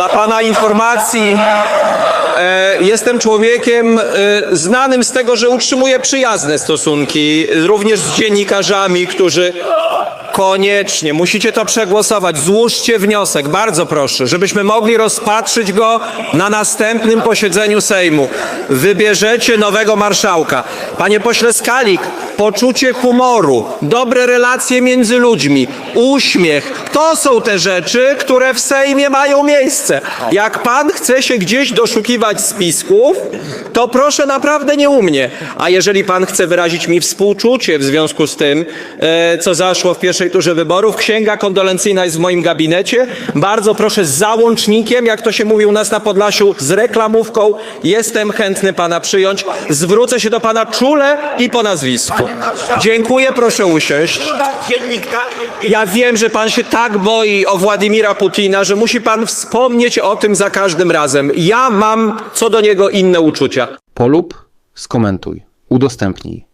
Dla pana informacji, e, jestem człowiekiem e, znanym z tego, że utrzymuję przyjazne stosunki, również z dziennikarzami, którzy koniecznie, musicie to przegłosować. Złóżcie wniosek, bardzo proszę, żebyśmy mogli rozpatrzyć go na następnym posiedzeniu Sejmu. Wybierzecie nowego marszałka. Panie pośle Skalik, poczucie humoru, dobre relacje między ludźmi, uśmiech, to są te rzeczy, które w Sejmie mają miejsce. Jak pan chce się gdzieś doszukiwać spisków, to proszę naprawdę nie u mnie. A jeżeli pan chce wyrazić mi współczucie w związku z tym, e, co zaszło w pierwszej turze wyborów, księga kondolencyjna jest w moim gabinecie. Bardzo proszę z załącznikiem, jak to się mówi u nas na Podlasiu, z reklamówką. Jestem chętny pana przyjąć. Zwrócę się do pana czule i po nazwisku. Dziękuję, proszę usiąść. Ja wiem, że pan się tak boi o Władimira Putina, że musi pan wspomnieć o tym za każdym razem. Ja mam co do niego inne uczucia. Polub, skomentuj, udostępnij.